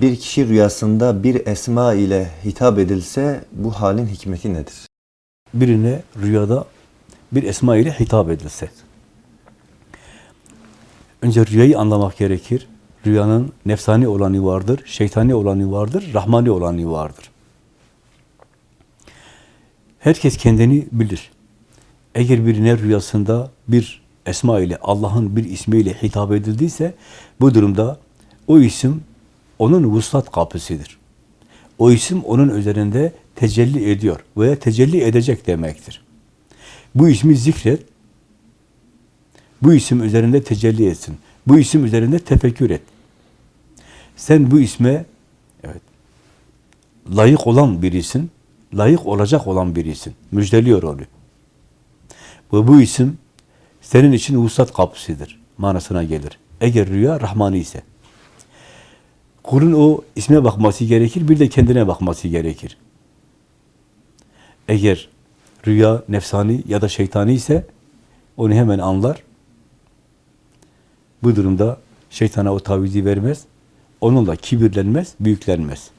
Bir kişi rüyasında bir esma ile hitap edilse bu halin hikmeti nedir? birine rüyada bir esma ile hitap edilse. Önce rüyayı anlamak gerekir. Rüyanın nefsani olanı vardır, şeytani olanı vardır, rahmani olanı vardır. Herkes kendini bilir. Eğer birine rüyasında bir esma ile, Allah'ın bir ismiyle hitap edildiyse, bu durumda o isim onun vuslat kapısıdır. O isim onun üzerinde tecelli ediyor veya tecelli edecek demektir. Bu ismi zikret, bu isim üzerinde tecelli etsin. Bu isim üzerinde tefekkür et. Sen bu isme evet layık olan birisin, layık olacak olan birisin. Müjdeliyor onu. Ve bu isim senin için vuslat kapısıdır manasına gelir. Eğer rüya Rahmani ise. Kulun o isme bakması gerekir, bir de kendine bakması gerekir. Eğer rüya nefsani ya da şeytani ise onu hemen anlar. Bu durumda şeytana o tavizi vermez. Onunla kibirlenmez, büyüklenmez.